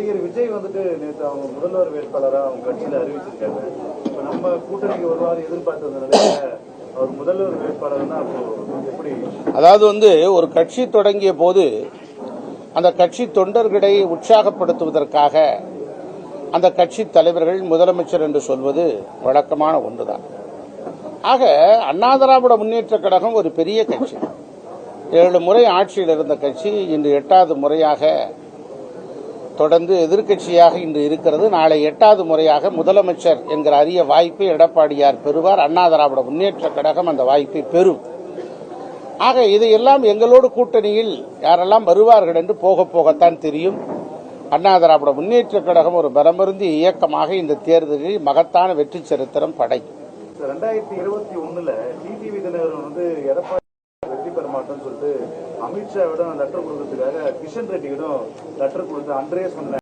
நடிகர் விஜய் வந்துட்டு நேற்று அவங்க முதல்வர் வேட்பாளராக அவங்க கட்சியில் அறிவிச்சிருக்காங்க. இப்போ நம்ம கூட்டணிக்கு வருவார் எதிர்பார்த்ததுனால அவர் முதல்வர் வேட்பாளர்னா அப்போ எப்படி? அதாவது வந்து ஒரு கட்சி தொடங்கிய போது அந்த கட்சி தொண்டர்களை உற்சாகப்படுத்துவதற்காக அந்த கட்சி தலைவர்கள் முதலமைச்சர் என்று சொல்வது வழக்கமான ஒன்றுதான். ஆக அண்ணா திராவிட முன்னேற்ற கழகம் ஒரு பெரிய கட்சி. ஏழு முறை ஆட்சியில் இருந்த கட்சி இன்று எட்டாவது முறையாக தொடர்ந்து எதிர்க்கட்சியாக இன்று இருக்கிறது. நாளை எட்டாவது முறையாக முதலமைச்சர் என்கிற அரிய வாய்ப்பை எடப்பாடியார் பெறுவார். அண்ணா திராவிட முன்னேற்ற கழகம் அந்த வாய்ப்பை பெறும். ஆக இதையெல்லாம் எங்களோடு கூட்டணியில் யாரெல்லாம் வருவார்கள் என்று போக போகத்தான் தெரியும். அண்ணா திராவிட முன்னேற்ற கழகம் ஒரு பரமருந்தி இயக்கமாக இந்த தேர்தலில் மகத்தான வெற்றி சரித்திரம் படை. ரெண்டாயிரத்தி இருபத்தி ஒண்ணுல டிடிவி தினகரன் வந்து எடப்பாடி மாட்டோம்னு சொல்லிட்டு அமித்ஷாவிடம் லெட்டர் கொடுக்கறதுக்காக கிஷன் ரெட்டியிடம் லெட்டர் கொடுத்து அன்றைய சொன்னேன்.